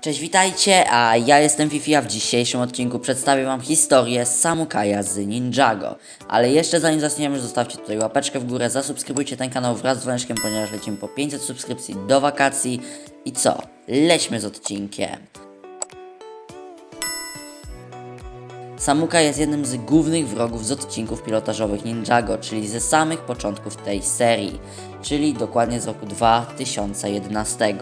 Cześć, witajcie, a ja jestem Fifi, a w dzisiejszym odcinku przedstawię wam historię Samukaja z Ninjago. Ale jeszcze zanim zaczniemy, zostawcie tutaj łapeczkę w górę, zasubskrybujcie ten kanał wraz z dzwoneczkiem, ponieważ lecimy po 500 subskrypcji do wakacji. I co? Lećmy z odcinkiem. Samuka jest jednym z głównych wrogów z odcinków pilotażowych Ninjago, czyli ze samych początków tej serii, czyli dokładnie z roku 2011.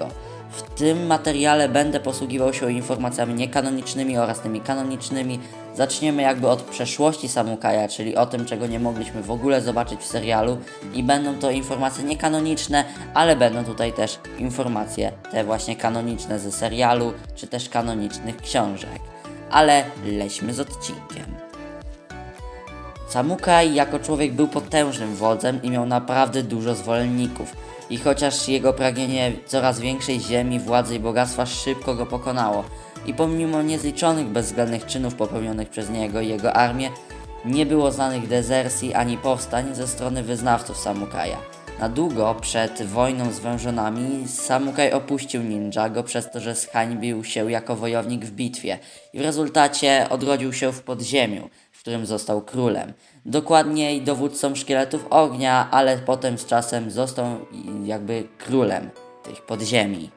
W tym materiale będę posługiwał się informacjami niekanonicznymi oraz tymi kanonicznymi. Zaczniemy jakby od przeszłości Samukaja, czyli o tym, czego nie mogliśmy w ogóle zobaczyć w serialu i będą to informacje niekanoniczne, ale będą tutaj też informacje te właśnie kanoniczne ze serialu, czy też kanonicznych książek. Ale lećmy z odcinkiem. Samukaj jako człowiek był potężnym wodzem i miał naprawdę dużo zwolenników. I chociaż jego pragnienie coraz większej ziemi, władzy i bogactwa szybko go pokonało. I pomimo niezliczonych bezwzględnych czynów popełnionych przez niego i jego armię, nie było znanych dezersji ani powstań ze strony wyznawców Samukaja. Na długo przed wojną z wężonami Samukaj opuścił Ninjago przez to, że zhańbił się jako wojownik w bitwie i w rezultacie odrodził się w podziemiu, którym został królem. Dokładniej dowódcą szkieletów ognia, ale potem z czasem został jakby królem tych podziemi.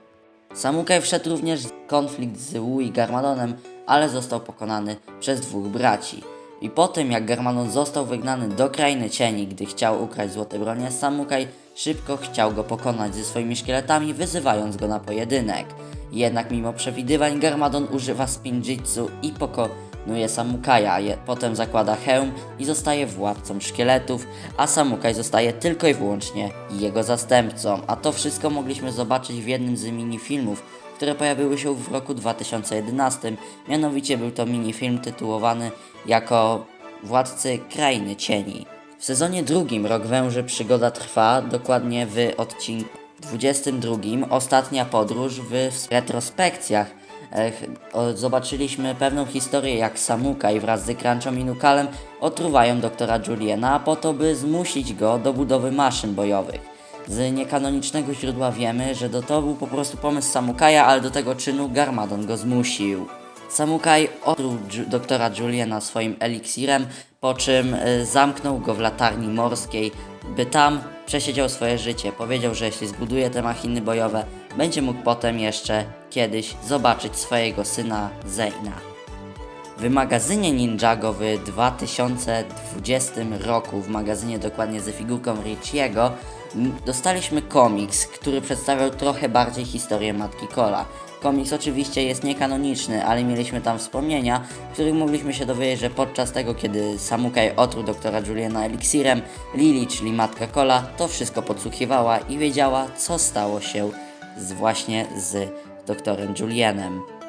Samukaj wszedł również w konflikt z i Garmadonem, ale został pokonany przez dwóch braci. I po tym jak Garmadon został wygnany do krainy cieni, gdy chciał ukraść złote bronie, Samukaj szybko chciał go pokonać ze swoimi szkieletami, wyzywając go na pojedynek. Jednak mimo przewidywań Garmadon używa spinjitsu i pokonuje Samukaja, Je- potem zakłada hełm i zostaje władcą szkieletów, a Samukaj zostaje tylko i wyłącznie jego zastępcą. A to wszystko mogliśmy zobaczyć w jednym z minifilmów, które pojawiły się w roku 2011. Mianowicie był to minifilm tytułowany jako Władcy Krainy Cieni. W sezonie drugim Rok Węży przygoda trwa, dokładnie w odcinku 22. Ostatnia podróż w retrospekcjach. O, zobaczyliśmy pewną historię, jak Samukaj wraz z Crunchą i Nukalem otruwają doktora Juliana po to, by zmusić go do budowy maszyn bojowych. Z niekanonicznego źródła wiemy, że do to był po prostu pomysł Samukaja, ale do tego czynu Garmadon go zmusił. Samukaj otruł doktora Juliana swoim eliksirem, po czym y, zamknął go w latarni morskiej, by tam przesiedział swoje życie. Powiedział, że jeśli zbuduje te machiny bojowe, będzie mógł potem jeszcze kiedyś zobaczyć swojego syna Zeina. W magazynie Ninjago w 2020 roku, w magazynie dokładnie ze figurką Richiego, dostaliśmy komiks, który przedstawiał trochę bardziej historię Matki Kola. Komiks oczywiście jest niekanoniczny, ale mieliśmy tam wspomnienia, w których mogliśmy się dowiedzieć, że podczas tego, kiedy Samukaj otruł doktora Juliana eliksirem, Lily, czyli Matka Kola, to wszystko podsłuchiwała i wiedziała, co stało się z, właśnie z doktorem Julianem.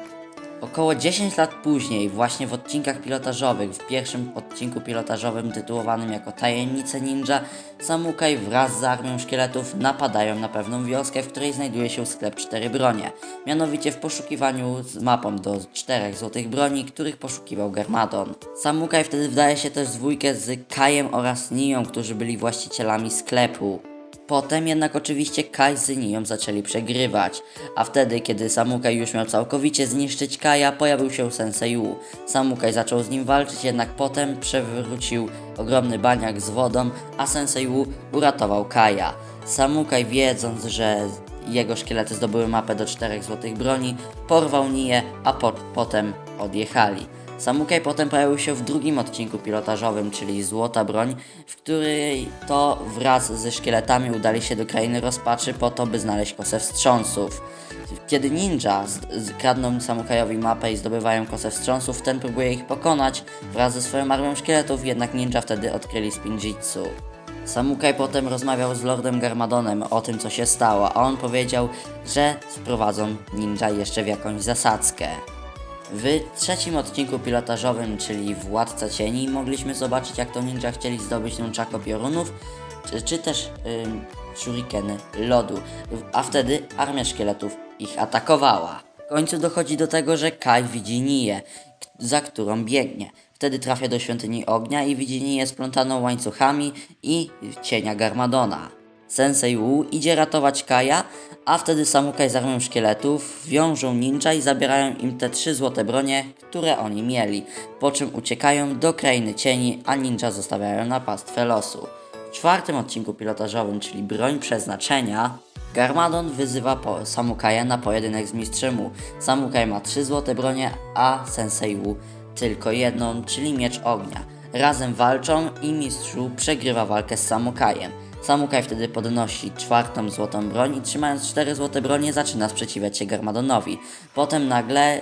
Około 10 lat później, właśnie w odcinkach pilotażowych, w pierwszym odcinku pilotażowym tytułowanym jako Tajemnice Ninja, Samukaj wraz z armią szkieletów napadają na pewną wioskę, w której znajduje się sklep cztery bronie. Mianowicie w poszukiwaniu z mapą do czterech złotych broni, których poszukiwał Garmadon. Samukaj wtedy wdaje się też w dwójkę z Kajem oraz Nią, którzy byli właścicielami sklepu. Potem jednak oczywiście Kai z Nią zaczęli przegrywać, a wtedy, kiedy Samukaj już miał całkowicie zniszczyć Kaja, pojawił się Sensei Wu. Samukaj zaczął z nim walczyć, jednak potem przewrócił ogromny baniak z wodą, a Sensei Wu uratował Kaja. Samukaj wiedząc, że jego szkielety zdobyły mapę do czterech złotych broni, porwał Niję, a po potem odjechali. Samukaj potem pojawił się w drugim odcinku pilotażowym, czyli Złota Broń, w której to wraz ze szkieletami udali się do Krainy Rozpaczy po to, by znaleźć kosę wstrząsów. Kiedy ninja kradną Samukajowi mapę i zdobywają kosę wstrząsów, ten próbuje ich pokonać wraz ze swoją armią szkieletów, jednak ninja wtedy odkryli spinjitsu. Samukaj potem rozmawiał z Lordem Garmadonem o tym, co się stało, a on powiedział, że sprowadzą ninja jeszcze w jakąś zasadzkę. W trzecim odcinku pilotażowym, czyli Władca Cieni, mogliśmy zobaczyć jak to ninja chcieli zdobyć nunchako piorunów, czy, czy też ym, shurikeny lodu, a wtedy armia szkieletów ich atakowała. W końcu dochodzi do tego, że Kai widzi Niję, za którą biegnie. Wtedy trafia do świątyni ognia i widzi Niję splątaną łańcuchami i cienia Garmadona. Sensei Wu idzie ratować Kaja, a wtedy Samukaj z armią szkieletów wiążą ninja i zabierają im te trzy złote bronie, które oni mieli, po czym uciekają do krainy cieni, a ninja zostawiają na pastwę losu. W czwartym odcinku pilotażowym, czyli Broń Przeznaczenia, Garmadon wyzywa po Samukaja na pojedynek z Mistrzem Wu. Samukaj ma trzy złote bronie, a Sensei Wu tylko jedną, czyli miecz ognia. Razem walczą i Mistrz Wu przegrywa walkę z Samukajem. Samukaj wtedy podnosi czwartą złotą broń i trzymając cztery złote bronie zaczyna sprzeciwiać się Garmadonowi. Potem nagle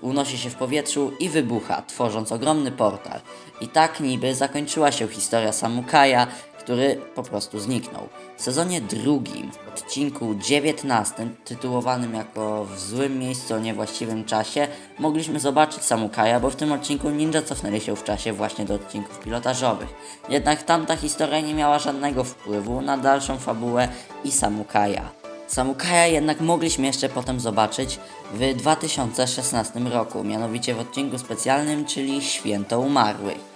unosi się w powietrzu i wybucha, tworząc ogromny portal. I tak niby zakończyła się historia Samukaja, który po prostu zniknął. W sezonie drugim, odcinku 19, tytułowanym jako W złym miejscu o niewłaściwym czasie, mogliśmy zobaczyć Samukaja, bo w tym odcinku ninja cofnęli się w czasie właśnie do odcinków pilotażowych. Jednak tamta historia nie miała żadnego wpływu na dalszą fabułę i Samukaja. Samukaja jednak mogliśmy jeszcze potem zobaczyć w 2016 roku, mianowicie w odcinku specjalnym, czyli Święto Umarłych.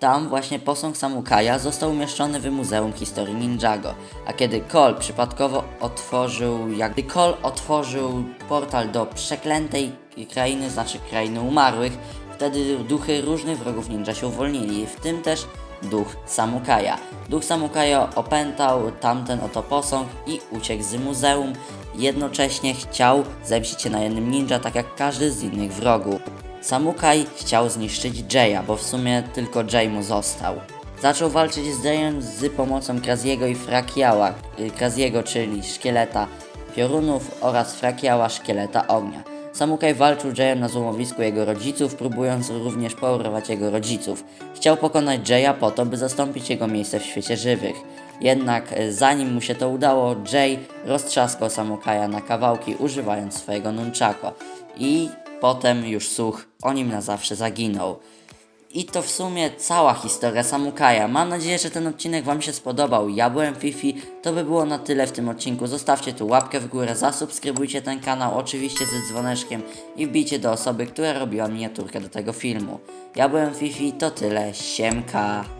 Tam właśnie posąg Samukaja został umieszczony w Muzeum Historii Ninjago, a kiedy Cole przypadkowo otworzył, jak gdy Cole otworzył portal do przeklętej krainy, znaczy krainy umarłych, wtedy duchy różnych wrogów ninja się uwolnili, w tym też duch Samukaja. Duch Samukaja opętał tamten oto posąg i uciekł z muzeum. Jednocześnie chciał zemścić się na jednym ninja, tak jak każdy z innych wrogów. Samukaj chciał zniszczyć Jaya, bo w sumie tylko Jay mu został. Zaczął walczyć z Jayem z pomocą Kraziego i Frakiała, y, Kraziego, czyli szkieleta piorunów oraz Frakiała, szkieleta ognia. Samukaj walczył Jayem na złomowisku jego rodziców, próbując również porwać jego rodziców. Chciał pokonać Jaya po to, by zastąpić jego miejsce w świecie żywych. Jednak e, zanim mu się to udało, Jay roztrzaskał Samukaja na kawałki używając swojego nunchako. I potem już słuch o nim na zawsze zaginął. I to w sumie cała historia Samukaja. Mam nadzieję, że ten odcinek Wam się spodobał. Ja byłem Fifi, to by było na tyle w tym odcinku. Zostawcie tu łapkę w górę, zasubskrybujcie ten kanał, oczywiście ze dzwoneczkiem i wbijcie do osoby, która robiła miniaturkę do tego filmu. Ja byłem Fifi, to tyle, siemka.